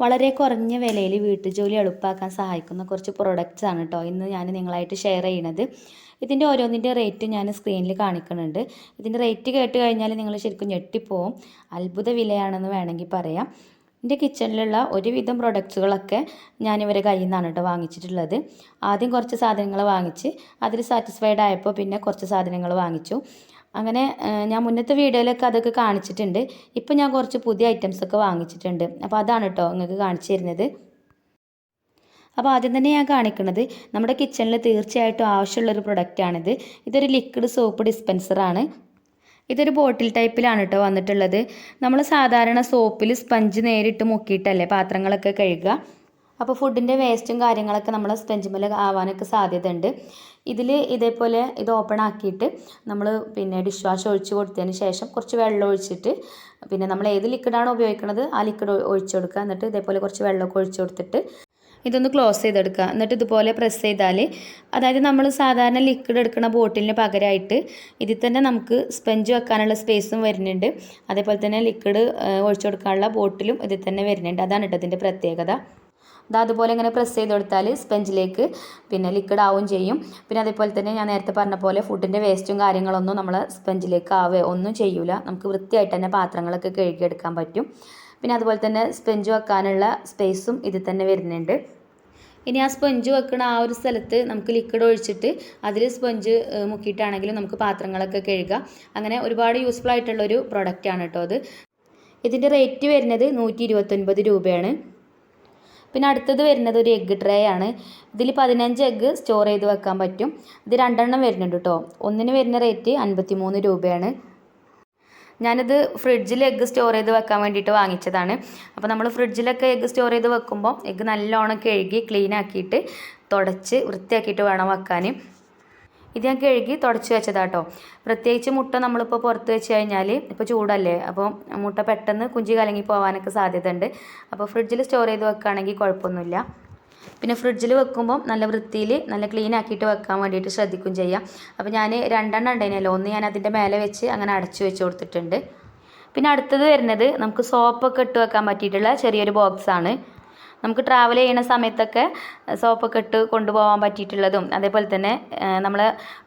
വളരെ കുറഞ്ഞ വിലയിൽ വീട്ടുജോലി എളുപ്പമാക്കാൻ സഹായിക്കുന്ന കുറച്ച് പ്രൊഡക്റ്റ്സ് ആണ് കേട്ടോ ഇന്ന് ഞാൻ നിങ്ങളായിട്ട് ഷെയർ ചെയ്യണത്. ഇതിന്റെ ഓരോന്നിന്റെ റേറ്റ് ഞാൻ സ്ക്രീനിൽ കാണിക്കുന്നുണ്ട് ഇതിന്റെ റേറ്റ് കേട്ട് കഴിഞ്ഞാൽ നിങ്ങൾ ശരിക്കും ഞെട്ടിപ്പോവും. അത്ഭുത വിലയാണെന്ന് വേണമെങ്കിൽ പറയാം. എന്റെ കിച്ചണിലുള്ള ഒരുവിധം പ്രൊഡക്ട്സുകളൊക്കെ ഞാനിവരെ കയ്യിൽ നിന്നാണ് കേട്ടോ വാങ്ങിച്ചിട്ടുള്ളത്. ആദ്യം കുറച്ച് സാധനങ്ങൾ വാങ്ങിച്ച് അതിൽ സാറ്റിസ്ഫൈഡ് ആയപ്പോൾ പിന്നെ കുറച്ച് സാധനങ്ങൾ വാങ്ങിച്ചു. അങ്ങനെ ഞാൻ മുന്നത്തെ വീഡിയോയിലൊക്കെ അതൊക്കെ കാണിച്ചിട്ടുണ്ട്. ഇപ്പം ഞാൻ കുറച്ച് പുതിയ ഐറ്റംസ് ഒക്കെ വാങ്ങിച്ചിട്ടുണ്ട്. അപ്പോൾ അതാണ് കേട്ടോ നിങ്ങൾക്ക് കാണിച്ചു തരുന്നത്. അപ്പോൾ ആദ്യം തന്നെ ഞാൻ കാണിക്കുന്നത് നമ്മുടെ കിച്ചണിൽ തീർച്ചയായിട്ടും ആവശ്യമുള്ളൊരു പ്രൊഡക്റ്റാണിത് ഇതൊരു ലിക്വിഡ് സോപ്പ് ഡിസ്പെൻസറാണ് ഇതൊരു ബോട്ടിൽ ടൈപ്പിലാണ് കേട്ടോ വന്നിട്ടുള്ളത്. നമ്മൾ സാധാരണ സോപ്പിൽ സ്പഞ്ച് നേരിട്ട് മുക്കിയിട്ടല്ലേ പാത്രങ്ങളൊക്കെ കഴുകുക. അപ്പോൾ ഫുഡിന്റെ വേസ്റ്റും കാര്യങ്ങളൊക്കെ നമ്മൾ സ്പഞ്ചുമേൽ ആവാനൊക്കെ സാധ്യതയുണ്ട്. ഇതിൽ ഇതേപോലെ ഇത് ഓപ്പൺ ആക്കിയിട്ട് നമ്മൾ പിന്നെ ഡിഷ് വാഷ് ഒഴിച്ച് കൊടുത്തതിന് ശേഷം കുറച്ച് വെള്ളം ഒഴിച്ചിട്ട് പിന്നെ നമ്മൾ ഏത് ലിക്വിഡാണ് ഉപയോഗിക്കുന്നത് ആ ലിക്വിഡ് ഒഴിച്ചു കൊടുക്കുക. എന്നിട്ട് ഇതേപോലെ കുറച്ച് വെള്ളമൊക്കെ ഒഴിച്ചു കൊടുത്തിട്ട് ഇതൊന്ന് ക്ലോസ് ചെയ്തെടുക്കുക. എന്നിട്ട് ഇതുപോലെ പ്രസ് ചെയ്താൽ അതായത് നമ്മൾ സാധാരണ ലിക്വിഡ് എടുക്കുന്ന ബോട്ടിലിന് പകരമായിട്ട് ഇതിൽ തന്നെ നമുക്ക് സ്പെഞ്ച് വെക്കാനുള്ള സ്പേസും വരുന്നുണ്ട്. അതേപോലെ തന്നെ ലിക്വിഡ് ഒഴിച്ചു കൊടുക്കാനുള്ള ബോട്ടിലും ഇതിൽ തന്നെ വരുന്നുണ്ട്. അതാണ് കേട്ടോ ഇതിന്റെ പ്രത്യേകത. അത് അതുപോലെ ഇങ്ങനെ പ്രസ് ചെയ്ത് കൊടുത്താൽ സ്പെഞ്ചിലേക്ക് പിന്നെ ലിക്വിഡ് ആവും ചെയ്യും. പിന്നെ അതേപോലെ തന്നെ ഞാൻ നേരത്തെ പറഞ്ഞ പോലെ ഫുഡിന്റെ വേസ്റ്റും കാര്യങ്ങളൊന്നും നമ്മൾ സ്പെഞ്ചിലേക്ക് ആവുക ഒന്നും ചെയ്യൂല. നമുക്ക് വൃത്തിയായിട്ട് തന്നെ പാത്രങ്ങളൊക്കെ കഴുകിയെടുക്കാൻ പറ്റും. പിന്നെ അതുപോലെ തന്നെ സ്പെഞ്ച് വെക്കാനുള്ള സ്പേസും ഇതിൽ തന്നെ വരുന്നുണ്ട്. ഇനി ആ സ്പഞ്ച് വെക്കണ ആ ഒരു സ്ഥലത്ത് നമുക്ക് ലിക്വിഡ് ഒഴിച്ചിട്ട് അതിൽ സ്പഞ്ച് മുക്കിയിട്ടാണെങ്കിലും നമുക്ക് പാത്രങ്ങളൊക്കെ കഴുകാം. അങ്ങനെ ഒരുപാട് യൂസ്ഫുൾ ആയിട്ടുള്ളൊരു പ്രൊഡക്റ്റാണ് കേട്ടോ അത്. ഇതിന്റെ റേറ്റ് വരുന്നത് നൂറ്റി ഇരുപത്തൊൻപത് രൂപയാണ്. പിന്നെ അടുത്തത് വരുന്നത് ഒരു എഗ്ഗ് ട്രേ ആണ്. ഇതിൽ പതിനഞ്ച് എഗ്ഗ് സ്റ്റോർ ചെയ്ത് വെക്കാൻ പറ്റും. ഇത് രണ്ടെണ്ണം വരുന്നുണ്ട് കേട്ടോ ഒന്നിന് വരുന്ന റേറ്റ് അൻപത്തി മൂന്ന് രൂപയാണ്. ഞാനിത് ഫ്രിഡ്ജിൽ എഗ്ഗ് സ്റ്റോർ ചെയ്ത് വെക്കാൻ വേണ്ടിയിട്ട് വാങ്ങിച്ചതാണ്. അപ്പോൾ നമ്മൾ ഫ്രിഡ്ജിലൊക്കെ എഗ്ഗ് സ്റ്റോർ ചെയ്ത് വെക്കുമ്പോൾ എഗ്ഗ് നല്ലോണം കഴുകി ക്ലീൻ ആക്കിയിട്ട് തുടച്ച് വൃത്തിയാക്കിയിട്ട് വേണം വെക്കാൻ ഇത് ഞാൻ കഴുകി തുടച്ച് വെച്ചതാട്ടോ. പ്രത്യേകിച്ച് മുട്ട നമ്മളിപ്പോൾ പുറത്ത് വെച്ച് കഴിഞ്ഞാൽ ഇപ്പോൾ ചൂടല്ലേ അപ്പോൾ മുട്ട പെട്ടെന്ന് കുഞ്ചി കലങ്ങി പോകാനൊക്കെ സാധ്യത ഉണ്ട് അപ്പോൾ ഫ്രിഡ്ജിൽ സ്റ്റോർ ചെയ്ത് വെക്കുകയാണെങ്കിൽ കുഴപ്പമൊന്നുമില്ല. പിന്നെ ഫ്രിഡ്ജിൽ വെക്കുമ്പോൾ നല്ല വൃത്തിയിൽ നല്ല ക്ലീൻ ആക്കിയിട്ട് വെക്കാൻ വേണ്ടിയിട്ട് ശ്രദ്ധിക്കും ചെയ്യാം. അപ്പോൾ ഞാൻ രണ്ടെണ്ണം ഉണ്ടായിരുന്നല്ലോ ഒന്ന് ഞാൻ അതിന്റെ മേലെ വെച്ച് അങ്ങനെ അടച്ചു വെച്ച് കൊടുത്തിട്ടുണ്ട്. പിന്നെ അടുത്തത് വരുന്നത് നമുക്ക് സോപ്പൊക്കെ ഇട്ട് വെക്കാൻ പറ്റിയിട്ടുള്ള ചെറിയൊരു ബോക്സാണ് നമുക്ക് ട്രാവൽ ചെയ്യുന്ന സമയത്തൊക്കെ സോപ്പൊക്കെ ഇട്ട് കൊണ്ടുപോകാൻ പറ്റിയിട്ടുള്ളതും. അതേപോലെ തന്നെ നമ്മൾ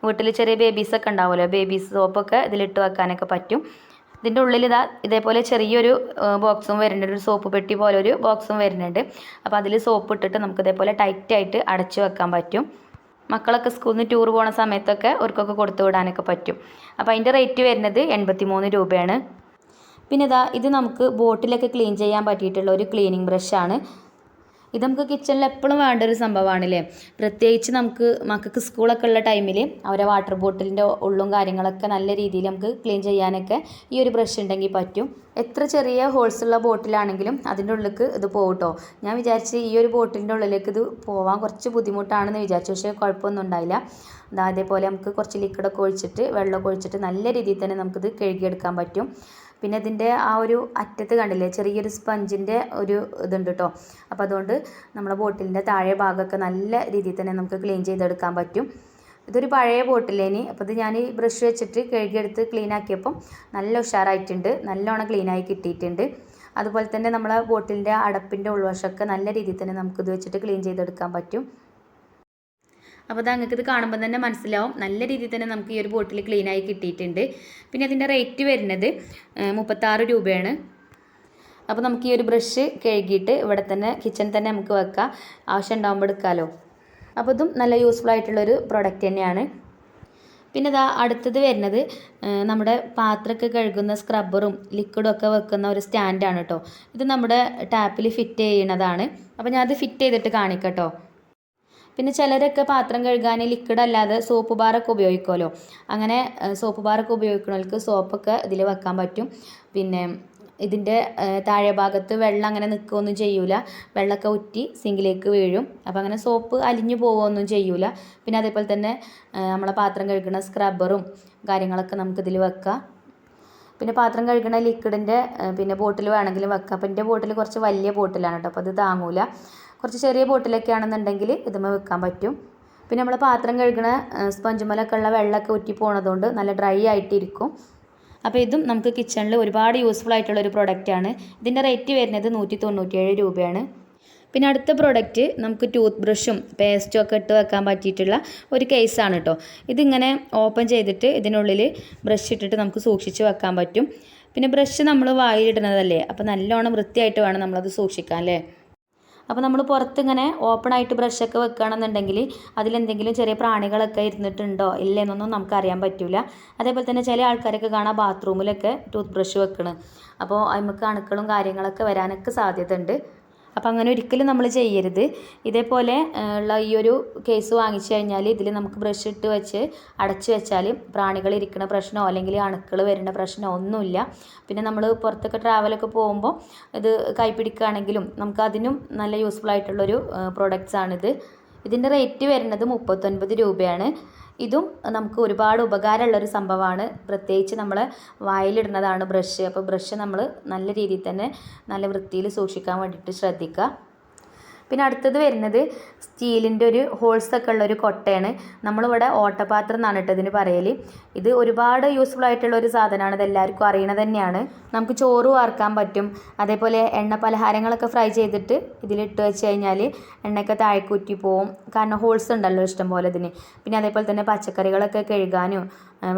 വീട്ടിൽ ചെറിയ ബേബീസൊക്കെ ഉണ്ടാവുമല്ലോ ബേബീസ് സോപ്പൊക്കെ ഇതിലിട്ട് വെക്കാനൊക്കെ പറ്റും. ഇതിന്റെ ഉള്ളിൽ ഇതാ ഇതേപോലെ ചെറിയൊരു ബോക്സും വരുന്നുണ്ട്. ഒരു സോപ്പ് പെട്ടി പോലെ ഒരു ബോക്സും വരുന്നുണ്ട്. അപ്പോൾ അതിൽ സോപ്പ് ഇട്ടിട്ട് നമുക്ക് ഇതേപോലെ ടൈറ്റായിട്ട് അടച്ചു വെക്കാൻ പറ്റും. മക്കളൊക്കെ സ്കൂളിൽ നിന്ന് ടൂർ പോകുന്ന സമയത്തൊക്കെ അവർക്കൊക്കെ കൊടുത്തു വിടാനൊക്കെ പറ്റും. അപ്പോൾ അതിന്റെ റേറ്റ് വരുന്നത് എൺപത്തി മൂന്ന് രൂപയാണ്. പിന്നെ ഇതാ ഇത് നമുക്ക് ബോട്ടിലൊക്കെ ക്ലീൻ ചെയ്യാൻ പറ്റിയിട്ടുള്ള ഒരു ക്ലീനിങ് ബ്രഷാണ് ഇത് നമുക്ക് കിച്ചണിൽ എപ്പോഴും വേണ്ട ഒരു സംഭവമാണല്ലേ പ്രത്യേകിച്ച് നമുക്ക് മക്കൾക്ക് സ്കൂളൊക്കെ ഉള്ള ടൈമിൽ അവരെ വാട്ടർ ബോട്ടിലിന്റെ ഉള്ളും കാര്യങ്ങളൊക്കെ നല്ല രീതിയിൽ നമുക്ക് ക്ലീൻ ചെയ്യാനൊക്കെ ഈ ഒരു ബ്രഷ് ഉണ്ടെങ്കിൽ പറ്റും. എത്ര ചെറിയ ഹോൾസ് ഉള്ള ബോട്ടിലാണെങ്കിലും അതിന്റെ ഉള്ളിലേക്ക് ഇത് പോകട്ടോ ഞാൻ വിചാരിച്ച് ഈ ഒരു ബോട്ടിലിന്റെ ഉള്ളിലേക്ക് ഇത് പോവാൻ കുറച്ച് ബുദ്ധിമുട്ടാണെന്ന് വിചാരിച്ചു. പക്ഷേ കുഴപ്പമൊന്നും ഉണ്ടായില്ല. അതേപോലെ നമുക്ക് കുറച്ച് ലിക്വിഡൊക്കെ ഒഴിച്ചിട്ട് വെള്ളമൊക്കെ ഒഴിച്ചിട്ട് നല്ല രീതിയിൽ തന്നെ നമുക്കിത് കഴുകിയെടുക്കാൻ പറ്റും. പിന്നെ ഇതിന്റെ ആ ഒരു അറ്റത്ത് കണ്ടില്ലേ ചെറിയൊരു സ്പഞ്ചിന്റെ ഒരു ഇതുണ്ട് കേട്ടോ അപ്പോൾ അതുകൊണ്ട് നമ്മളെ ബോട്ടിലിന്റെ താഴെ ഭാഗമൊക്കെ നല്ല രീതിയിൽ തന്നെ നമുക്ക് ക്ലീൻ ചെയ്തെടുക്കാൻ പറ്റും. ഇതൊരു പഴയ ബോട്ടിലേനി അപ്പോൾ ഇത് ഞാൻ ബ്രഷ് വെച്ചിട്ട് കഴുകിയെടുത്ത് ക്ലീൻ ആക്കിയപ്പം നല്ല ഉഷാറായിട്ടുണ്ട്. നല്ലോണം ക്ലീനായി കിട്ടിയിട്ടുണ്ട്. അതുപോലെ തന്നെ നമ്മളെ ബോട്ടിലിന്റെ അടപ്പിന്റെ ഉൾവശമൊക്കെ നല്ല രീതിയിൽ തന്നെ നമുക്കിത് വെച്ചിട്ട് ക്ലീൻ ചെയ്തെടുക്കാൻ പറ്റും. അപ്പോൾ അത് നിങ്ങൾക്ക് ഇത് കാണുമ്പോൾ തന്നെ മനസ്സിലാവും. നല്ല രീതിയിൽ തന്നെ നമുക്ക് ഈ ഒരു ബോട്ടിൽ ക്ലീൻ ആയി കിട്ടിയിട്ടുണ്ട്. പിന്നെ അതിന്റെ റേറ്റ് വരുന്നത് മുപ്പത്താറ് രൂപയാണ്. അപ്പോൾ നമുക്ക് ഈ ഒരു ബ്രഷ് കഴുകിയിട്ട് ഇവിടെ തന്നെ കിച്ചണിൽ തന്നെ നമുക്ക് വെക്കാം. ആവശ്യം ഉണ്ടാകുമ്പോൾ എടുക്കാമല്ലോ അപ്പോൾ ഇതും നല്ല യൂസ്ഫുൾ ആയിട്ടുള്ളൊരു പ്രൊഡക്റ്റ് തന്നെയാണ്. പിന്നെ ഇതാ അടുത്തത് വരുന്നത് നമ്മുടെ പാത്രമൊക്കെ കഴുകുന്ന സ്ക്രബ്ബറും ലിക്വിഡും ഒക്കെ വെക്കുന്ന ഒരു സ്റ്റാൻഡാണ് കേട്ടോ ഇത് നമ്മുടെ ടാപ്പിൽ ഫിറ്റ് ചെയ്യണതാണ്. അപ്പോൾ ഞാൻ ഫിറ്റ് ചെയ്തിട്ട് കാണിക്കട്ടോ. പിന്നെ ചിലരൊക്കെ പാത്രം കഴുകാൻ ലിക്വിഡ് അല്ലാതെ സോപ്പ് ബാറൊക്കെ ഉപയോഗിക്കുമല്ലോ. അങ്ങനെ സോപ്പ് ബാറൊക്കെ ഉപയോഗിക്കുന്നവർക്ക് സോപ്പൊക്കെ ഇതിൽ വെക്കാൻ പറ്റും. പിന്നെ ഇതിന്റെ താഴെ ഭാഗത്ത് വെള്ളം അങ്ങനെ നിൽക്കുകയൊന്നും ചെയ്യൂല. വെള്ളമൊക്കെ ഉറ്റി സിങ്കിലേക്ക് വീഴും. അപ്പോൾ അങ്ങനെ സോപ്പ് അലിഞ്ഞു പോവുകയൊന്നും ചെയ്യൂല. പിന്നെ അതേപോലെ തന്നെ നമ്മളെ പാത്രം കഴുകുന്ന സ്ക്രബ്ബറും കാര്യങ്ങളൊക്കെ നമുക്കിതിൽ വെക്കാം. പിന്നെ പാത്രം കഴുകുന്ന ലിക്വിഡിന്റെ പിന്നെ ബോട്ടിൽ വേണമെങ്കിലും വെക്കാം. അപ്പോൾ എന്റെ ബോട്ടിൽ കുറച്ച് വലിയ ബോട്ടിലാണ് കേട്ടോ. അപ്പോൾ അത് താങ്ങൂല. കുറച്ച് ചെറിയ ബോട്ടിലൊക്കെ ആണെന്നുണ്ടെങ്കിൽ ഇതുമ വെക്കാൻ പറ്റും. പിന്നെ നമ്മൾ പാത്രം കഴുകണ സ്പഞ്ചുമലൊക്കെ ഉള്ള വെള്ളമൊക്കെ ഉറ്റി പോണതുകൊണ്ട് നല്ല ഡ്രൈ ആയിട്ടിരിക്കും. അപ്പോൾ ഇതും നമുക്ക് കിച്ചണിൽ ഒരുപാട് യൂസ്ഫുൾ ആയിട്ടുള്ള ഒരു പ്രൊഡക്റ്റാണ് ഇതിന്റെ റേറ്റ് വരുന്നത് നൂറ്റി തൊണ്ണൂറ്റിയേഴ് രൂപയാണ്. പിന്നെ അടുത്ത പ്രോഡക്റ്റ് നമുക്ക് ടൂത്ത് ബ്രഷും പേസ്റ്റും ഒക്കെ ഇട്ട് വെക്കാൻ പറ്റിയിട്ടുള്ള ഒരു കേസാണ് കേട്ടോ ഇതിങ്ങനെ ഓപ്പൺ ചെയ്തിട്ട് ഇതിനുള്ളിൽ ബ്രഷ് ഇട്ടിട്ട് നമുക്ക് സൂക്ഷിച്ച് വെക്കാൻ പറ്റും. പിന്നെ ബ്രഷ് നമ്മൾ വായിലിടുന്നതല്ലേ? അപ്പോൾ നല്ലോണം വൃത്തിയായിട്ട് വേണം നമ്മളത് സൂക്ഷിക്കാൻ അല്ലേ? അപ്പോൾ നമ്മൾ പുറത്തിങ്ങനെ ഓപ്പൺ ആയിട്ട് ബ്രഷൊക്കെ വെക്കുകയാണെന്നുണ്ടെങ്കിൽ അതിലെന്തെങ്കിലും ചെറിയ പ്രാണികളൊക്കെ ഇരുന്നിട്ടുണ്ടോ? ഇല്ലെന്നൊന്നും നമുക്ക് അറിയാൻ പറ്റില്ല അതേപോലെ തന്നെ ചില ആൾക്കാരൊക്കെ കാണാം ബാത്റൂമിലൊക്കെ ടൂത്ത് ബ്രഷ് വെക്കണം. അപ്പോൾ നമുക്ക് അണുക്കളും കാര്യങ്ങളൊക്കെ വരാനൊക്കെ സാധ്യത ഉണ്ട് അപ്പോൾ അങ്ങനെ ഒരിക്കലും നമ്മൾ ചെയ്യരുത്. ഇതേപോലെ ഉള്ള ഈ ഒരു കേസ് വാങ്ങിച്ചു കഴിഞ്ഞാൽ ഇതിൽ നമുക്ക് ബ്രഷ് ഇട്ട് വെച്ച് അടച്ചു വെച്ചാൽ പ്രാണികൾ ഇരിക്കുന്ന പ്രശ്നമോ അല്ലെങ്കിൽ അണുക്കൾ വരുന്ന പ്രശ്നമോ ഒന്നുമില്ല. പിന്നെ നമ്മൾ പുറത്തൊക്കെ ട്രാവലൊക്കെ പോകുമ്പോൾ ഇത് കൈപ്പിടിക്കുകയാണെങ്കിലും നമുക്ക് അതിനും നല്ല യൂസ്ഫുൾ ആയിട്ടുള്ളൊരു പ്രോഡക്റ്റ്സ് ആണിത്. ഇതിന്റെ റേറ്റ് വരുന്നത് മുപ്പത്തൊൻപത് രൂപയാണ്. ഇതും നമുക്ക് ഒരുപാട് ഉപകാരമുള്ളൊരു സംഭവമാണ്. പ്രത്യേകിച്ച് നമ്മൾ വായിലിടുന്നതാണ് ബ്രഷ് അപ്പോൾ ബ്രഷ് നമ്മൾ നല്ല രീതിയിൽ തന്നെ നല്ല വൃത്തിയിൽ സൂക്ഷിക്കാൻ വേണ്ടിയിട്ട് ശ്രദ്ധിക്കുക. പിന്നെ അടുത്തത് വരുന്നത് സ്റ്റീലിന്റെ ഒരു ഹോൾസ് ഒക്കെ ഉള്ള ഒരു കൊട്ടയാണ്. നമ്മളിവിടെ ഓട്ടപാത്രം എന്നാണ് കേട്ടോ ഇതിന് പറയൽ ഇത് ഒരുപാട് യൂസ്ഫുൾ ആയിട്ടുള്ള ഒരു സാധനമാണ്. ഇത് എല്ലാവർക്കും അറിയണത് തന്നെയാണ്. നമുക്ക് ചോറ് വാർക്കാൻ പറ്റും. അതേപോലെ എണ്ണ പലഹാരങ്ങളൊക്കെ ഫ്രൈ ചെയ്തിട്ട് ഇതിലിട്ട് വെച്ച് കഴിഞ്ഞാൽ എണ്ണയൊക്കെ താഴേക്ക് ഉറ്റി പോവും. കാരണം ഹോൾസ് ഉണ്ടല്ലോ ഇഷ്ടം പോലെ ഇതിന്. പിന്നെ അതേപോലെ തന്നെ പച്ചക്കറികളൊക്കെ കഴുകാനും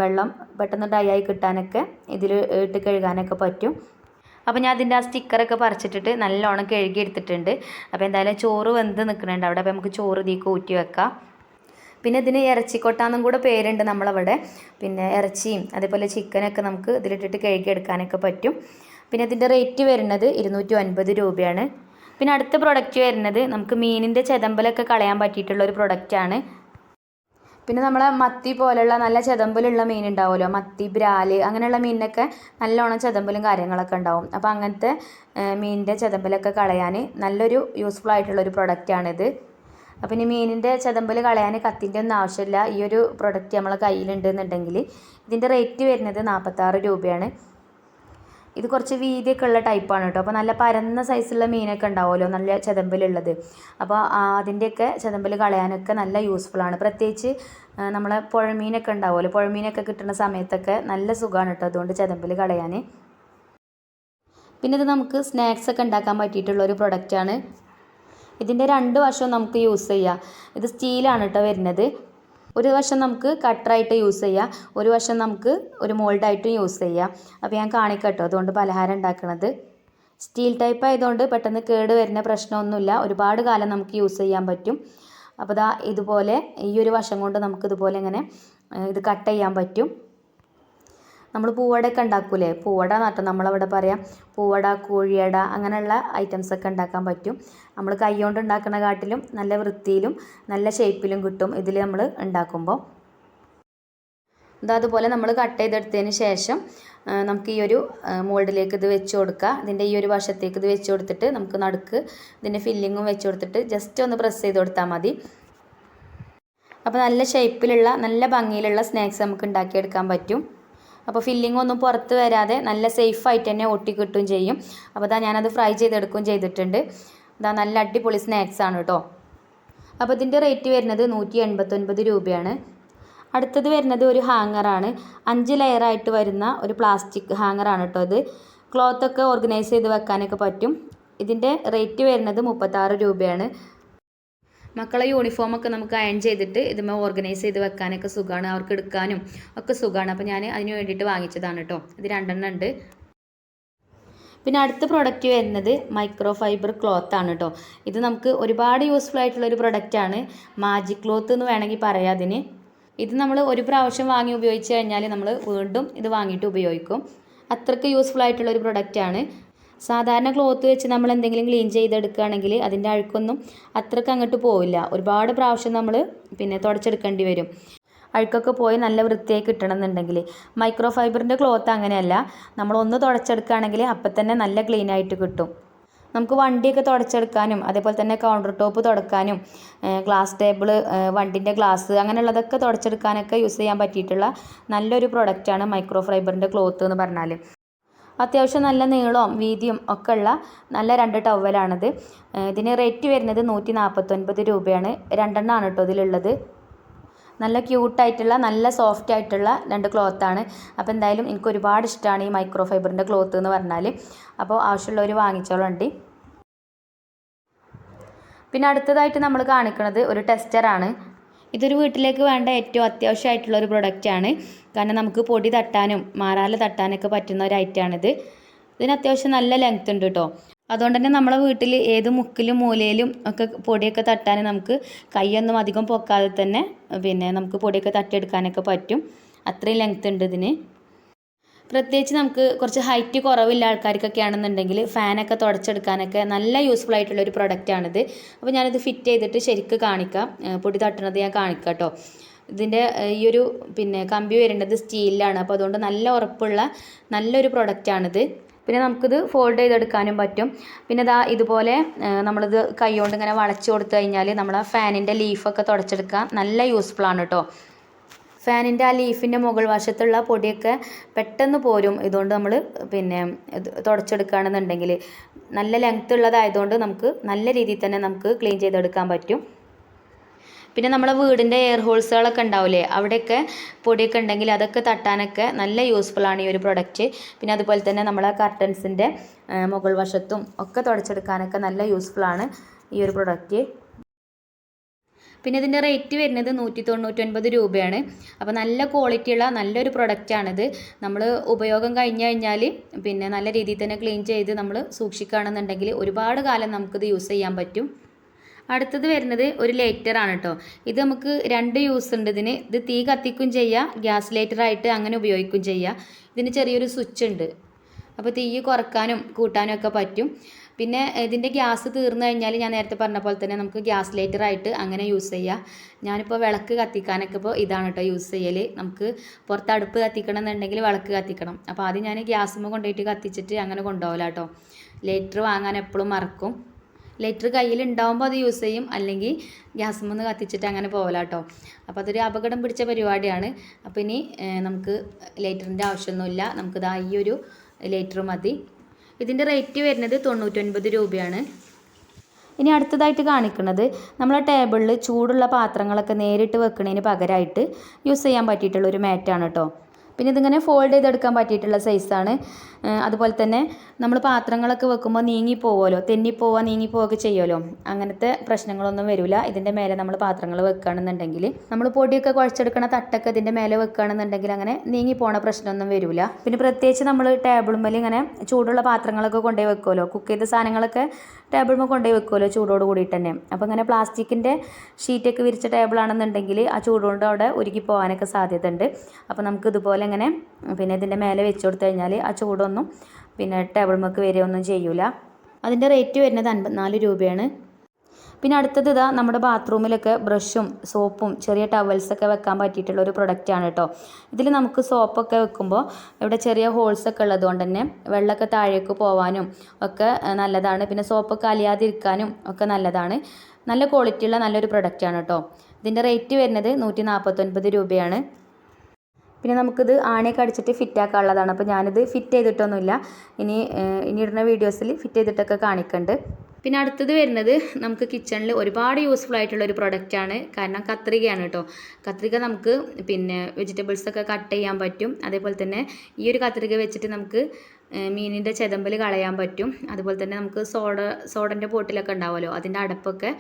വെള്ളം പെട്ടെന്ന് ഡ്രൈ ആയി കിട്ടാനൊക്കെ ഇതിൽ ഇട്ട് കഴുകാനൊക്കെ പറ്റും. അപ്പോൾ ഞാൻ അതിന്റെ ആ സ്റ്റിക്കറൊക്കെ പറിച്ചിട്ടിട്ട് നല്ലോണം കഴുകി എടുത്തിട്ടുണ്ട് അപ്പോൾ എന്തായാലും ചോറ് വെന്ത് നിൽക്കുന്നുണ്ട് അവിടെ. അപ്പോൾ നമുക്ക് ചോറ് തീക്ക് ഊറ്റി വെക്കാം. പിന്നെ ഇതിന് ഇറച്ചിക്കൊട്ടാന്നും കൂടെ പേരുണ്ട് നമ്മളവിടെ. പിന്നെ ഇറച്ചിയും അതേപോലെ ചിക്കനൊക്കെ നമുക്ക് ഇതിലിട്ടിട്ട് കഴുകിയെടുക്കാനൊക്കെ പറ്റും. പിന്നെ ഇതിന്റെ റേറ്റ് വരുന്നത് ഇരുന്നൂറ്റി ഒൻപത് രൂപയാണ്. പിന്നെ അടുത്ത പ്രൊഡക്റ്റ് വരുന്നത് നമുക്ക് മീനിന്റെ ചെതമ്പലൊക്കെ കളയാൻ പറ്റിയിട്ടുള്ള ഒരു പ്രൊഡക്റ്റാണ് പിന്നെ നമ്മളെ മത്തി പോലെയുള്ള നല്ല ചെതമ്പലുള്ള മീൻ ഉണ്ടാവുമല്ലോ മത്തി ബ്രാൽ അങ്ങനെയുള്ള മീനിനൊക്കെ നല്ലോണം ചെതമ്പലും കാര്യങ്ങളൊക്കെ ഉണ്ടാവും. അപ്പോൾ അങ്ങനത്തെ മീനിന്റെ ചെതമ്പലൊക്കെ കളയാൻ നല്ലൊരു യൂസ്ഫുൾ ആയിട്ടുള്ള ഒരു പ്രൊഡക്റ്റാണിത് അപ്പോൾ ഇനി മീനിന്റെ ചെതമ്പൽ കളയാൻ കത്തിന്റെ ഒന്നും ആവശ്യമില്ല. ഈ ഒരു പ്രൊഡക്റ്റ് നമ്മളെ കയ്യിലുണ്ടെന്നുണ്ടെങ്കിൽ ഇതിന്റെ റേറ്റ് വരുന്നത് നാൽപ്പത്താറ് രൂപയാണ്. ഇത് കുറച്ച് വീതിയൊക്കെ ഉള്ള ടൈപ്പാണ് കേട്ടോ അപ്പോൾ നല്ല പരന്ന സൈസുള്ള മീനൊക്കെ ഉണ്ടാവുമല്ലോ നല്ല ചെതമ്പലുള്ളത്. അപ്പോൾ അതിന്റെയൊക്കെ ചെതമ്പൽ കളയാനൊക്കെ നല്ല യൂസ്ഫുൾ ആണ്. പ്രത്യേകിച്ച് നമ്മളെ പുഴമീനൊക്കെ ഉണ്ടാവുമല്ലോ പുഴമീനൊക്കെ കിട്ടുന്ന സമയത്തൊക്കെ നല്ല സുഖമാണ് കേട്ടോ അതുകൊണ്ട് ചെതമ്പൽ കളയാൻ പിന്നെ ഇത് നമുക്ക് സ്നാക്സ് ഒക്കെ ഉണ്ടാക്കാൻ പറ്റിയിട്ടുള്ള ഒരു പ്രൊഡക്റ്റാണ് ഇതിന്റെ രണ്ട് വശവും നമുക്ക് യൂസ് ചെയ്യാം. ഇത് സ്റ്റീലാണ് കേട്ടോ വരുന്നത്. ഒരു വശം നമുക്ക് കട്ടറായിട്ട് യൂസ് ചെയ്യാം ഒരു വശം നമുക്ക് ഒരു മോൾഡായിട്ടും യൂസ് ചെയ്യാം. അപ്പോൾ ഞാൻ കാണിക്കട്ടോ അതുകൊണ്ട് പലഹാരം ഉണ്ടാക്കുന്നത് സ്റ്റീൽ ടൈപ്പ് ആയതുകൊണ്ട് പെട്ടെന്ന് കേട് വരുന്ന പ്രശ്നമൊന്നുമില്ല ഒരുപാട് കാലം നമുക്ക് യൂസ് ചെയ്യാൻ പറ്റും. അപ്പോൾ ദാ ഇതുപോലെ ഈ ഒരു വശം കൊണ്ട് നമുക്ക് ഇതുപോലെ ഇങ്ങനെ ഇത് കട്ട് ചെയ്യാൻ പറ്റും. നമ്മൾ പൂവടയൊക്കെ ഉണ്ടാക്കൂലേ? പൂവട നട്ടോ നമ്മളവിടെ പറയാം. പൂവട കോഴിയട അങ്ങനെയുള്ള ഐറ്റംസൊക്കെ ഉണ്ടാക്കാൻ പറ്റും. നമ്മൾ കൈ കൊണ്ടുണ്ടാക്കുന്ന കാട്ടിലും നല്ല വൃത്തിയിലും നല്ല ഷേപ്പിലും കിട്ടും ഇതിൽ നമ്മൾ ഉണ്ടാക്കുമ്പോൾ. അതുപോലെ നമ്മൾ കട്ട് ചെയ്തെടുത്തതിന് ശേഷം നമുക്ക് ഈ ഒരു മോൾഡിലേക്ക് ഇത് വെച്ച് കൊടുക്കുക. ഇതിന്റെ ഈ ഒരു വശത്തേക്ക് ഇത് വെച്ച് കൊടുത്തിട്ട് നമുക്ക് നടുക്ക് ഇതിന്റെ ഫില്ലിങ്ങും വെച്ച് കൊടുത്തിട്ട് ജസ്റ്റ് ഒന്ന് പ്രസ് ചെയ്ത് കൊടുത്താൽ മതി. അപ്പോൾ നല്ല ഷേപ്പിലുള്ള നല്ല ഭംഗിയിലുള്ള സ്നാക്സ് നമുക്ക് ഉണ്ടാക്കിയെടുക്കാൻ പറ്റും. അപ്പോൾ ഫില്ലിംഗ് ഒന്നും പുറത്ത് വരാതെ നല്ല സേഫ് ആയിട്ട് തന്നെ ഒട്ടി കിട്ടുകയും ചെയ്യും. അപ്പോൾ ഇതാ ഞാനത് ഫ്രൈ ചെയ്തെടുക്കുകയും ചെയ്തിട്ടുണ്ട്. ഇതാ നല്ല അടിപൊളി സ്നാക്സ് ആണ് കേട്ടോ അപ്പോൾ ഇതിന്റെ റേറ്റ് വരുന്നത് നൂറ്റി എൺപത്തൊൻപത് രൂപയാണ്. അടുത്തത് വരുന്നത് ഒരു ഹാങ്ങറാണ് അഞ്ച് ലെയറായിട്ട് വരുന്ന ഒരു പ്ലാസ്റ്റിക് ഹാങ്ങറാണ് കേട്ടോ ഇത്. ക്ലോത്തൊക്കെ ഓർഗനൈസ് ചെയ്ത് വെക്കാനൊക്കെ പറ്റും. ഇതിന്റെ റേറ്റ് വരുന്നത് മുപ്പത്താറ് രൂപയാണ്. മക്കളെ യൂണിഫോമൊക്കെ നമുക്ക് അയൺ ചെയ്തിട്ട് ഇത് ഓർഗനൈസ് ചെയ്ത് വെക്കാനൊക്കെ സുഖമാണ് അവർക്ക് എടുക്കാനും ഒക്കെ സുഖമാണ് അപ്പോൾ ഞാൻ അതിന് വേണ്ടിയിട്ട് വാങ്ങിച്ചതാണ് കേട്ടോ ഇത് രണ്ടെണ്ണം ഉണ്ട്. പിന്നെ അടുത്ത പ്രൊഡക്റ്റ് വരുന്നത് മൈക്രോ ഫൈബർ ക്ലോത്ത് ആണ് കേട്ടോ ഇത് നമുക്ക് ഒരുപാട് യൂസ്ഫുൾ ആയിട്ടുള്ള ഒരു പ്രൊഡക്റ്റാണ് മാജിക് ക്ലോത്ത് എന്ന് വേണമെങ്കിൽ പറയാം അതിന്. ഇത് നമ്മൾ ഒരു പ്രാവശ്യം വാങ്ങി ഉപയോഗിച്ച് കഴിഞ്ഞാൽ നമ്മൾ വീണ്ടും ഇത് വാങ്ങിയിട്ട് ഉപയോഗിക്കും. അത്രയ്ക്ക് യൂസ്ഫുൾ ആയിട്ടുള്ള ഒരു പ്രൊഡക്റ്റാണ് സാധാരണ ക്ലോത്ത് വെച്ച് നമ്മൾ എന്തെങ്കിലും ക്ലീൻ ചെയ്തെടുക്കുകയാണെങ്കിൽ അതിന്റെ അഴുക്കൊന്നും അത്രയ്ക്ക് അങ്ങോട്ട് പോവില്ല. ഒരുപാട് പ്രാവശ്യം നമ്മൾ പിന്നെ തുടച്ചെടുക്കേണ്ടി വരും. അഴുക്കൊക്കെ പോയി നല്ല വൃത്തിയായി കിട്ടണമെന്നുണ്ടെങ്കിൽ. മൈക്രോ ഫൈബറിന്റെ ക്ലോത്ത് അങ്ങനെയല്ല നമ്മളൊന്ന് തുടച്ചെടുക്കുകയാണെങ്കിൽ അപ്പം തന്നെ നല്ല ക്ലീൻ ആയിട്ട് കിട്ടും. നമുക്ക് വണ്ടിയൊക്കെ തുടച്ചെടുക്കാനും അതേപോലെ തന്നെ കൗണ്ടർ ടോപ്പ് തുടക്കാനും ഗ്ലാസ് ടേബിൾ വണ്ടിന്റെ ഗ്ലാസ് അങ്ങനെയുള്ളതൊക്കെ തുടച്ചെടുക്കാനൊക്കെ യൂസ് ചെയ്യാൻ പറ്റിയിട്ടുള്ള നല്ലൊരു പ്രൊഡക്റ്റാണ് മൈക്രോ ഫൈബറിന്റെ ക്ലോത്ത് എന്ന് പറഞ്ഞാൽ അത്യാവശ്യം നല്ല നീളവും വീതിയും ഒക്കെ ഉള്ള നല്ല രണ്ട് ടവലാണിത്. ഇതിന് റേറ്റ് വരുന്നത് നൂറ്റി നാൽപ്പത്തൊൻപത് രൂപയാണ്. രണ്ടെണ്ണമാണ് കേട്ടോ ഇതിലുള്ളത്. നല്ല ക്യൂട്ടായിട്ടുള്ള നല്ല സോഫ്റ്റ് ആയിട്ടുള്ള രണ്ട് ക്ലോത്താണ്. അപ്പോൾ എന്തായാലും എനിക്ക് ഒരുപാട് ഇഷ്ടമാണ് ഈ മൈക്രോ ഫൈബറിന്റെ ക്ലോത്ത് എന്ന് പറഞ്ഞാൽ. അപ്പോൾ ആവശ്യമുള്ളവർ വാങ്ങിച്ചോളുണ്ട്. പിന്നെ അടുത്തതായിട്ട് നമ്മൾ കാണിക്കുന്നത് ഒരു ടെസ്റ്ററാണ്. ഇതൊരു വീട്ടിലേക്ക് വേണ്ട ഏറ്റവും അത്യാവശ്യമായിട്ടുള്ള ഒരു പ്രൊഡക്റ്റാണ് കാരണം നമുക്ക് പൊടി തട്ടാനും മാറാല തട്ടാനൊക്കെ പറ്റുന്ന ഒരു ഐറ്റമാണിത് ഇതിന് അത്യാവശ്യം നല്ല ലെങ്ത് ഉണ്ട് കേട്ടോ അതുകൊണ്ട് തന്നെ നമ്മളെ വീട്ടിൽ ഏത് മുക്കിലും മൂലയിലും ഒക്കെ പൊടിയൊക്കെ തട്ടാൻ നമുക്ക് കൈയൊന്നും അധികം പൊക്കാതെ തന്നെ പിന്നെ നമുക്ക് പൊടിയൊക്കെ തട്ടിയെടുക്കാനൊക്കെ പറ്റും. അത്രയും ലെങ്ത് ഉണ്ട് ഇതിന്. പ്രത്യേകിച്ച് നമുക്ക് കുറച്ച് ഹൈറ്റ് കുറവില്ല ആൾക്കാർക്കൊക്കെ ആണെന്നുണ്ടെങ്കിൽ ഫാനൊക്കെ തുടച്ചെടുക്കാനൊക്കെ നല്ല യൂസ്ഫുൾ ആയിട്ടുള്ള ഒരു പ്രൊഡക്റ്റാണിത് അപ്പോൾ ഞാനിത് ഫിറ്റ് ചെയ്തിട്ട് ശരിക്ക് കാണിക്കാം. പൊടി തട്ടുന്നത് ഞാൻ കാണിക്കാം കേട്ടോ ഇതിന്റെ ഈ ഒരു പിന്നെ കമ്പി വരേണ്ടത് സ്റ്റീലിലാണ്. അപ്പോൾ അതുകൊണ്ട് നല്ല ഉറപ്പുള്ള നല്ലൊരു പ്രൊഡക്റ്റാണിത് പിന്നെ നമുക്കിത് ഫോൾഡ് ചെയ്തെടുക്കാനും പറ്റും. പിന്നെ ഇതാ ഇതുപോലെ നമ്മളിത് കൈ കൊണ്ട് ഇങ്ങനെ വളച്ചു കൊടുത്തു കഴിഞ്ഞാൽ നമ്മളെ ഫാനിന്റെ ലീഫൊക്കെ തുടച്ചെടുക്കാൻ നല്ല യൂസ്ഫുൾ ആണ് കേട്ടോ ഫാനിന്റെ ആ ലീഫിന്റെ മുകൾ വശത്തുള്ള പൊടിയൊക്കെ പെട്ടെന്ന് പോരും. ഇതുകൊണ്ട് നമ്മൾ പിന്നെ തുടച്ചെടുക്കുകയാണെന്നുണ്ടെങ്കിൽ നല്ല ലെങ്ത് ഉള്ളതായതുകൊണ്ട് നമുക്ക് നല്ല രീതിയിൽ തന്നെ നമുക്ക് ക്ലീൻ ചെയ്തെടുക്കാൻ പറ്റും. പിന്നെ നമ്മളെ വീടിന്റെ എയർ ഹോൾസുകളൊക്കെ ഉണ്ടാവില്ലേ അവിടെയൊക്കെ പൊടിയൊക്കെ ഉണ്ടെങ്കിൽ അതൊക്കെ തട്ടാനൊക്കെ നല്ല യൂസ്ഫുൾ ആണ് ഈ ഒരു പ്രൊഡക്റ്റ് പിന്നെ അതുപോലെ തന്നെ നമ്മളെ കർട്ടൻസിന്റെ മുകൾ വശത്തും ഒക്കെ തുടച്ചെടുക്കാനൊക്കെ നല്ല യൂസ്ഫുൾ ആണ് ഈ ഒരു പ്രൊഡക്റ്റ് പിന്നെ ഇതിന്റെ റേറ്റ് വരുന്നത് നൂറ്റി തൊണ്ണൂറ്റൊൻപത് രൂപയാണ്. അപ്പോൾ നല്ല ക്വാളിറ്റിയുള്ള നല്ലൊരു പ്രൊഡക്റ്റാണിത് നമ്മൾ ഉപയോഗം കഴിഞ്ഞ് കഴിഞ്ഞാൽ പിന്നെ നല്ല രീതിയിൽ തന്നെ ക്ലീൻ ചെയ്ത് നമ്മൾ സൂക്ഷിക്കുകയാണെന്നുണ്ടെങ്കിൽ ഒരുപാട് കാലം നമുക്കിത് യൂസ് ചെയ്യാൻ പറ്റും. അടുത്തത് വരുന്നത് ഒരു ലേറ്ററാണ് കേട്ടോ ഇത് നമുക്ക് രണ്ട് യൂസ് ഉണ്ട് ഇതിന്. ഇത് തീ കത്തിക്കും ചെയ്യാം ഗ്യാസ് ലൈറ്ററായിട്ട് അങ്ങനെ ഉപയോഗിക്കും ചെയ്യാം. ഇതിന് ചെറിയൊരു സ്വിച്ച് ഉണ്ട്. അപ്പോൾ തീ കുറക്കാനും കൂട്ടാനും ഒക്കെ പറ്റും. പിന്നെ ഇതിന്റെ ഗ്യാസ് തീർന്നു കഴിഞ്ഞാൽ ഞാൻ നേരത്തെ പറഞ്ഞ പോലെ തന്നെ നമുക്ക് ഗ്യാസ് ലൈറ്റർ ആയിട്ട് അങ്ങനെ യൂസ് ചെയ്യാം. ഞാനിപ്പോൾ വിളക്ക് കത്തിക്കാനൊക്കെ ഇപ്പോൾ ഇതാണ് കേട്ടോ യൂസ് ചെയ്യൽ. നമുക്ക് പുറത്ത് അടുപ്പ് കത്തിക്കണം എന്നുണ്ടെങ്കിൽ വിളക്ക് കത്തിക്കണം. അപ്പോൾ ആദ്യം ഞാൻ ഗ്യാസുമ്മ കൊണ്ടുപോയിട്ട് കത്തിച്ചിട്ട് അങ്ങനെ കൊണ്ടുപോകില്ല കേട്ടോ. ലൈറ്റർ വാങ്ങാൻ എപ്പോഴും മറക്കും. ലൈറ്റർ കയ്യിൽ ഉണ്ടാവുമ്പോൾ അത് യൂസ് ചെയ്യും. അല്ലെങ്കിൽ ഗ്യാസ് നിന്ന് കത്തിച്ചിട്ട് അങ്ങനെ പോകല കേട്ടോ. അപ്പോൾ അതൊരു അപകടം പിടിച്ച പരിപാടിയാണ്. അപ്പോൾ ഇനി നമുക്ക് ലൈറ്ററിന്റെ ആവശ്യമൊന്നുമില്ല. നമുക്കിതാ ഈ ഒരു ലൈറ്റർ മതി. ഇതിന്റെ റേറ്റ് വരുന്നത് തൊണ്ണൂറ്റൊൻപത് രൂപയാണ്. ഇനി അടുത്തതായിട്ട് കാണിക്കുന്നത് നമ്മളെ ടേബിളിൽ ചൂടുള്ള പാത്രങ്ങളൊക്കെ നേരിട്ട് വെക്കുന്നതിന് പകരമായിട്ട് യൂസ് ചെയ്യാൻ പറ്റിയിട്ടുള്ള ഒരു മാറ്റാണ് കേട്ടോ പിന്നെ ഇതിങ്ങനെ ഫോൾഡ് ചെയ്തെടുക്കാൻ പറ്റിയിട്ടുള്ള സൈസാണ് അതുപോലെ തന്നെ നമ്മൾ പാത്രങ്ങളൊക്കെ വെക്കുമ്പോൾ നീങ്ങിപ്പോവുമല്ലോ തെന്നിപ്പോവാ തെന്നിപ്പോവുക നീങ്ങി പോവുകയൊക്കെ ചെയ്യുമല്ലോ അങ്ങനത്തെ പ്രശ്നങ്ങളൊന്നും വരില്ല. ഇതിന്റെ മേലെ നമ്മൾ പാത്രങ്ങൾ വെക്കുകയാണെന്നുണ്ടെങ്കിൽ നമ്മൾ പൊടിയൊക്കെ കുഴച്ചെടുക്കണ തട്ടൊക്കെ ഇതിന്റെ മേലെ വെക്കുകയാണെന്നുണ്ടെങ്കിൽ അങ്ങനെ നീങ്ങിപ്പോണ പോണ പ്രശ്നമൊന്നും വരില്ല. പിന്നെ പ്രത്യേകിച്ച് നമ്മൾ ടേബിളുമ്മൽ ഇങ്ങനെ ചൂടുള്ള പാത്രങ്ങളൊക്കെ കൊണ്ടുപോയി വെക്കുമല്ലോ കുക്ക് ചെയ്ത സാധനങ്ങളൊക്കെ ടേബിളുമ്മ കൊണ്ടുപോയി വെക്കുമല്ലോ ചൂടോട് കൂടിയിട്ട് തന്നെ. അപ്പോൾ ഇങ്ങനെ പ്ലാസ്റ്റിക്കിന്റെ ഷീറ്റൊക്കെ വിരിച്ച ടേബിളാണെന്നുണ്ടെങ്കിൽ ആ ചൂടുകൊണ്ട് അവിടെ ഉരുകി പോകാനൊക്കെ സാധ്യത ഉണ്ട് അപ്പോൾ നമുക്ക് ഇതുപോലെ ഇങ്ങനെ പിന്നെ ഇതിന്റെ മേലെ വെച്ച് കൊടുത്തു കഴിഞ്ഞാൽ ആ ചൂടൊന്നും പിന്നെ ടേബിൾ മക്ക് വരികയൊന്നും ചെയ്യൂല. അതിന്റെ റേറ്റ് വരുന്നത് അൻപത്തിനാല് രൂപയാണ്. പിന്നെ അടുത്തത് ഇതാ നമ്മുടെ ബാത്റൂമിലൊക്കെ ബ്രഷും സോപ്പും ചെറിയ ടവൽസൊക്കെ വെക്കാൻ പറ്റിയിട്ടുള്ള ഒരു പ്രൊഡക്റ്റാണ് കേട്ടോ ഇതിൽ നമുക്ക് സോപ്പൊക്കെ വെക്കുമ്പോൾ ഇവിടെ ചെറിയ ഹോൾസൊക്കെ ഉള്ളതുകൊണ്ട് തന്നെ വെള്ളമൊക്കെ താഴേക്ക് പോവാനും ഒക്കെ നല്ലതാണ്. പിന്നെ സോപ്പൊക്കെ അലിയാതിരിക്കാനും ഒക്കെ നല്ലതാണ്. നല്ല ക്വാളിറ്റിയുള്ള നല്ലൊരു പ്രൊഡക്റ്റാണ് കേട്ടോ ഇതിന്റെ റേറ്റ് വരുന്നത് നൂറ്റി നാൽപ്പത്തൊൻപത് രൂപയാണ്. പിന്നെ നമുക്കിത് ആണിയൊക്കെ അടിച്ചിട്ട് ഫിറ്റാക്കാനുള്ളതാണ്. അപ്പോൾ ഞാനിത് ഫിറ്റ് ചെയ്തിട്ടൊന്നുമില്ല. ഇനി ഇനി ഇടുന്ന വീഡിയോസിൽ ഫിറ്റ് ചെയ്തിട്ടൊക്കെ കാണിക്കുന്നുണ്ട് പിന്നെ അടുത്തത് വരുന്നത് നമുക്ക് കിച്ചണിൽ ഒരുപാട് യൂസ്ഫുൾ ആയിട്ടുള്ള ഒരു പ്രൊഡക്റ്റാണ് കാരണം കത്രികയാണ് കേട്ടോ കത്രിക നമുക്ക് പിന്നെ വെജിറ്റബിൾസൊക്കെ കട്ട് ചെയ്യാൻ പറ്റും. അതേപോലെ തന്നെ ഈ ഒരു കത്രിക വെച്ചിട്ട് നമുക്ക് മീനിന്റെ ചെതമ്പൽ കളയാൻ പറ്റും. അതുപോലെ തന്നെ നമുക്ക് സോഡ സോഡന്റെ ബോട്ടിലൊക്കെ ഉണ്ടാവുമല്ലോ അതിന്റെ അടപ്പൊക്കെ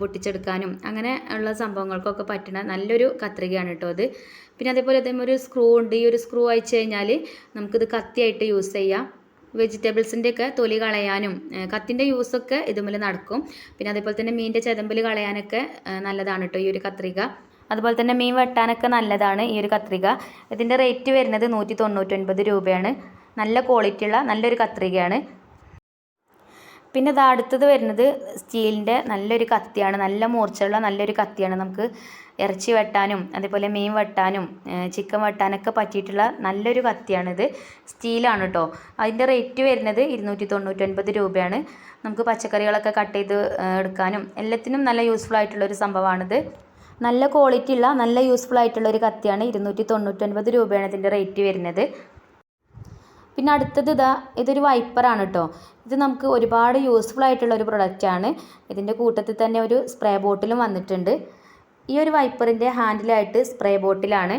പൊട്ടിച്ചെടുക്കാനും അങ്ങനെ ഉള്ള സംഭവങ്ങൾക്കൊക്കെ പറ്റുന്ന നല്ലൊരു കത്രികയാണ് കേട്ടോ അത്. പിന്നെ അതേപോലെ തന്നെ ഒരു സ്ക്രൂ ഉണ്ട്. ഈ ഒരു സ്ക്രൂ അയച്ചു കഴിഞ്ഞാൽ നമുക്കിത് കത്തിയായിട്ട് യൂസ് ചെയ്യാം. വെജിറ്റബിൾസിന്റെ ഒക്കെ തൊലി കളയാനും കത്തിന്റെ യൂസൊക്കെ ഇതുമൂലം നടക്കും. പിന്നെ അതേപോലെ തന്നെ മീനിന്റെ ചെതമ്പൽ കളയാനൊക്കെ നല്ലതാണ് കേട്ടോ ഈ ഒരു കത്രിക. അതുപോലെ തന്നെ മീൻ വെട്ടാനൊക്കെ നല്ലതാണ് ഈ ഒരു കത്രിക. ഇതിന്റെ റേറ്റ് വരുന്നത് നൂറ്റി തൊണ്ണൂറ്റൊൻപത് രൂപയാണ്. നല്ല ക്വാളിറ്റി ഉള്ള നല്ലൊരു കത്രികയാണ്. പിന്നെ ഇത് അടുത്തത് വരുന്നത് സ്റ്റീലിന്റെ നല്ലൊരു കത്തിയാണ്. നല്ല മൂർച്ചയുള്ള നല്ലൊരു കത്തിയാണ് നമുക്ക് ഇറച്ചി വെട്ടാനും അതേപോലെ മീൻ വെട്ടാനും ചിക്കൻ വെട്ടാനൊക്കെ പറ്റിയിട്ടുള്ള നല്ലൊരു കത്തിയാണിത്. സ്റ്റീലാണ് കേട്ടോ. അതിന്റെ റേറ്റ് വരുന്നത് ഇരുന്നൂറ്റി തൊണ്ണൂറ്റൊൻപത് രൂപയാണ്. നമുക്ക് പച്ചക്കറികളൊക്കെ കട്ട് ചെയ്ത് എടുക്കാനും എല്ലാത്തിനും നല്ല യൂസ്ഫുൾ ആയിട്ടുള്ള ഒരു സംഭവമാണിത്. നല്ല ക്വാളിറ്റി ഉള്ള നല്ല യൂസ്ഫുൾ ആയിട്ടുള്ള ഒരു കത്തിയാണ് ഇരുന്നൂറ്റി തൊണ്ണൂറ്റൊൻപത് രൂപയാണ് ഇതിന്റെ റേറ്റ് വരുന്നത്. പിന്നെ അടുത്തത് ഇതാ ഇതൊരു വൈപ്പറാണ് കേട്ടോ ഇത് നമുക്ക് ഒരുപാട് യൂസ്ഫുൾ ആയിട്ടുള്ള ഒരു പ്രൊഡക്റ്റാണ് ഇതിന്റെ കൂട്ടത്തിൽ തന്നെ ഒരു സ്പ്രേ ബോട്ടിലും വന്നിട്ടുണ്ട്. ഈ ഒരു വൈപ്പറിന്റെ ഹാൻഡിലായിട്ട് സ്പ്രേ ബോട്ടിലാണ്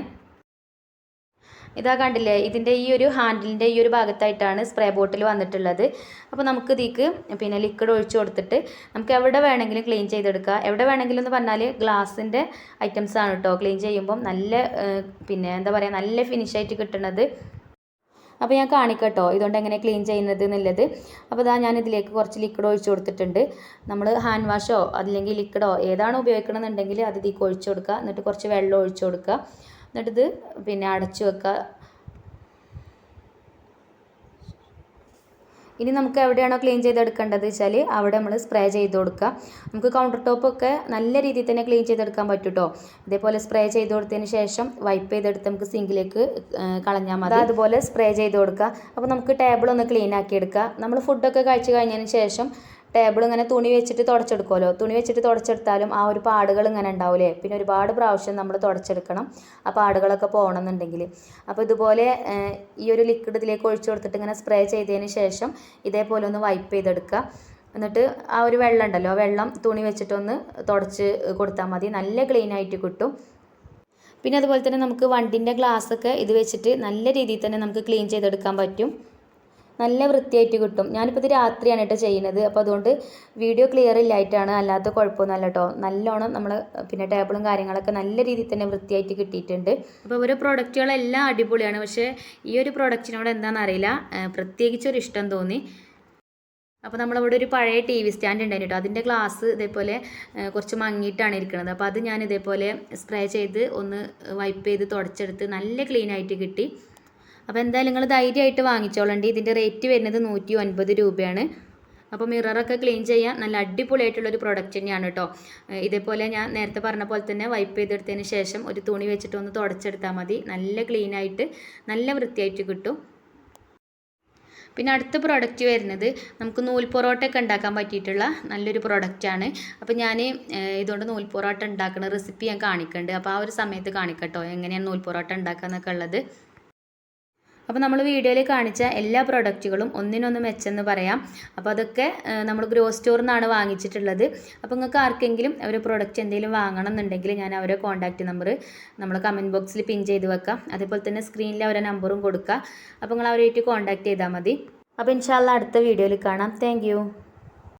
ഇതാ കണ്ടില്ലേ ഇതിന്റെ ഈ ഒരു ഹാൻഡിലിന്റെ ഈ ഒരു ഭാഗത്തായിട്ടാണ് സ്പ്രേ ബോട്ടിൽ വന്നിട്ടുള്ളത്. അപ്പോൾ നമുക്ക് ഇതിക്ക് പിന്നെ ലിക്വിഡ് ഒഴിച്ചു കൊടുത്തിട്ട് നമുക്ക് എവിടെ വേണമെങ്കിലും ക്ലീൻ ചെയ്തെടുക്കുക എവിടെ വേണമെങ്കിലും എന്ന് പറഞ്ഞാൽ ഗ്ലാസിന്റെ ഐറ്റംസ് ആണ് കേട്ടോ ക്ലീൻ ചെയ്യുമ്പം നല്ല പിന്നെ എന്താ പറയുക നല്ല ഫിനിഷായിട്ട് കിട്ടുന്നത് അപ്പോൾ ഞാൻ കാണിക്കട്ടോ. ഇതുകൊണ്ട് എങ്ങനെ ക്ലീൻ ചെയ്യുന്നത് എന്നുള്ളത്. അപ്പോൾ ഇതാ ഞാൻ ഇതിലേക്ക് കുറച്ച് ലിക്വിഡ് ഒഴിച്ചു കൊടുത്തിട്ടുണ്ട്. നമ്മൾ ഹാൻഡ് വാഷോ അല്ലെങ്കിൽ ലിക്വിഡോ ഏതാണ് ഉപയോഗിക്കണമെന്നുണ്ടെങ്കിൽ അത് ഇതിലേക്ക് ഒഴിച്ചു കൊടുക്കുക. എന്നിട്ട് കുറച്ച് വെള്ളം ഒഴിച്ചു കൊടുക്കുക. എന്നിട്ടിത് പിന്നെ അടച്ചു വെക്കുക. ഇനി നമുക്ക് എവിടെയാണോ ക്ലീൻ ചെയ്തെടുക്കേണ്ടത് വെച്ചാൽ അവിടെ നമ്മൾ സ്പ്രേ ചെയ്ത് കൊടുക്കുക. നമുക്ക് കൗണ്ടർ ടോപ്പൊക്കെ നല്ല രീതിയിൽ തന്നെ ക്ലീൻ ചെയ്തെടുക്കാൻ പറ്റും കേട്ടോ ഇതേപോലെ സ്പ്രേ ചെയ്ത് കൊടുത്തതിന് ശേഷം വൈപ്പ് ചെയ്തെടുത്ത് നമുക്ക് സിങ്കിലേക്ക് കളഞ്ഞാൽ മതി. അതുപോലെ സ്പ്രേ ചെയ്ത് കൊടുക്കുക. അപ്പോൾ നമുക്ക് ടേബിൾ ഒന്ന് ക്ലീൻ ആക്കി എടുക്കുക. നമ്മൾ ഫുഡൊക്കെ കഴിച്ച് കഴിഞ്ഞതിന് ശേഷം ടേബിൾ ഇങ്ങനെ തുണി വെച്ചിട്ട് തുടച്ചെടുക്കുമല്ലോ. തുണി വെച്ചിട്ട് തുടച്ചെടുത്താലും ആ ഒരു പാടുകൾ ഇങ്ങനെ ഉണ്ടാവില്ലേ പിന്നെ ഒരുപാട് പ്രാവശ്യം നമ്മൾ തുടച്ചെടുക്കണം ആ പാടുകളൊക്കെ പോകണമെന്നുണ്ടെങ്കിൽ. അപ്പോൾ ഇതുപോലെ ഈ ഒരു ലിക്വിഡ് ഇതിലേക്ക് ഒഴിച്ചു കൊടുത്തിട്ട് ഇങ്ങനെ സ്പ്രേ ചെയ്തതിന് ശേഷം ഇതേപോലെ ഒന്ന് വൈപ്പ് ചെയ്തെടുക്കുക. എന്നിട്ട് ആ ഒരു വെള്ളം ഉണ്ടല്ലോ വെള്ളം തുണി വെച്ചിട്ടൊന്ന് തുടച്ച് കൊടുത്താൽ മതി. നല്ല ക്ലീൻ ആയിട്ട് കിട്ടും. പിന്നെ അതുപോലെ തന്നെ നമുക്ക് വണ്ടിന്റെ ഗ്ലാസ്സൊക്കെ ഇത് വെച്ചിട്ട് നല്ല രീതിയിൽ തന്നെ നമുക്ക് ക്ലീൻ ചെയ്തെടുക്കാൻ പറ്റും. നല്ല വൃത്തിയായിട്ട് കിട്ടും. ഞാനിപ്പോൾ ഇത് രാത്രിയാണ് കേട്ടോ ചെയ്യുന്നത്. അപ്പോൾ അതുകൊണ്ട് വീഡിയോ ക്ലിയർ ഇല്ലായിട്ടാണ്. അല്ലാത്ത കുഴപ്പമൊന്നുമല്ല കേട്ടോ. നല്ലോണം നമ്മൾ പിന്നെ ടേബിളും കാര്യങ്ങളൊക്കെ നല്ല രീതിയിൽ തന്നെ വൃത്തിയായിട്ട് കിട്ടിയിട്ടുണ്ട്. അപ്പോൾ ഓരോ പ്രോഡക്റ്റുകളെല്ലാം അടിപൊളിയാണ്. പക്ഷേ ഈ ഒരു പ്രോഡക്റ്റിനോട് എന്താണെന്ന് അറിയില്ല. പ്രത്യേകിച്ച് പ്രത്യേകിച്ചൊരു ഇഷ്ടം തോന്നി. അപ്പോൾ നമ്മളവിടെ ഒരു പഴയ ടി വി സ്റ്റാൻഡ് ഉണ്ടായിരുന്നു കേട്ടോ. അതിന്റെ ഗ്ലാസ് ഇതേപോലെ കുറച്ച് മങ്ങിയിട്ടാണ് ഇരിക്കുന്നത്. അപ്പോൾ അത് ഞാൻ ഇതേപോലെ സ്പ്രേ ചെയ്ത് ഒന്ന് വൈപ്പ് ചെയ്ത് തുടച്ചെടുത്ത് നല്ല ക്ലീൻ ആയിട്ട് കിട്ടി. അപ്പോൾ എന്തായാലും നിങ്ങൾ ധൈര്യമായിട്ട് വാങ്ങിച്ചോളണ്ടി. ഇതിന്റെ റേറ്റ് വരുന്നത് നൂറ്റി ഒൻപത് രൂപയാണ്. അപ്പോൾ മിററൊക്കെ ക്ലീൻ ചെയ്യാൻ നല്ല അടിപൊളിയായിട്ടുള്ളൊരു പ്രൊഡക്റ്റ് തന്നെയാണ് കേട്ടോ. ഇതേപോലെ ഞാൻ നേരത്തെ പറഞ്ഞ പോലെ തന്നെ വൈപ്പ് ചെയ്തെടുത്തതിന് ശേഷം ഒരു തുണി വെച്ചിട്ട് ഒന്ന് തുടച്ചെടുത്താൽ മതി. നല്ല ക്ലീനായിട്ട് നല്ല വൃത്തിയായിട്ട് കിട്ടും. പിന്നെ അടുത്ത പ്രോഡക്റ്റ് വരുന്നത് നമുക്ക് നൂൽ പൊറോട്ട ഒക്കെ ഉണ്ടാക്കാൻ പറ്റിയിട്ടുള്ള നല്ലൊരു പ്രോഡക്റ്റാണ് അപ്പോൾ ഞാൻ ഇതുകൊണ്ട് നൂൽ പൊറോട്ട ഉണ്ടാക്കുന്ന റെസിപ്പി ഞാൻ കാണിക്കുന്നുണ്ട് അപ്പോൾ ആ ഒരു സമയത്ത് കാണിക്കട്ടോ എങ്ങനെയാണ് നൂൽ പൊറോട്ട ഉണ്ടാക്കുക എന്നൊക്കെ ഉള്ളത്. അപ്പോൾ നമ്മൾ വീഡിയോയിൽ കാണിച്ച എല്ലാ പ്രോഡക്റ്റുകളും ഒന്നിനൊന്ന് മെച്ചെന്ന് പറയാം. അപ്പോൾ അതൊക്കെ നമ്മൾ ഗ്രോ സ്റ്റോറിൽ നിന്നാണ് വാങ്ങിച്ചിട്ടുള്ളത്. അപ്പോൾ നിങ്ങൾക്ക് ആർക്കെങ്കിലും ഒരു പ്രോഡക്റ്റ് എന്തെങ്കിലും വാങ്ങണം എന്നുണ്ടെങ്കിൽ ഞാൻ അവരെ കോൺടാക്റ്റ് നമ്പർ നമ്മൾ കമന്റ് ബോക്സിൽ പിൻ ചെയ്ത് വെക്കാം. അതേപോലെ തന്നെ സ്ക്രീനിൽ അവരെ നമ്പറും കൊടുക്കുക അപ്പോൾ നിങ്ങൾ അവരായിട്ട് കോൺടാക്റ്റ് ചെയ്താൽ മതി. അപ്പോൾ ഇൻഷാല്ല അടുത്ത വീഡിയോയിൽ കാണാം. താങ്ക്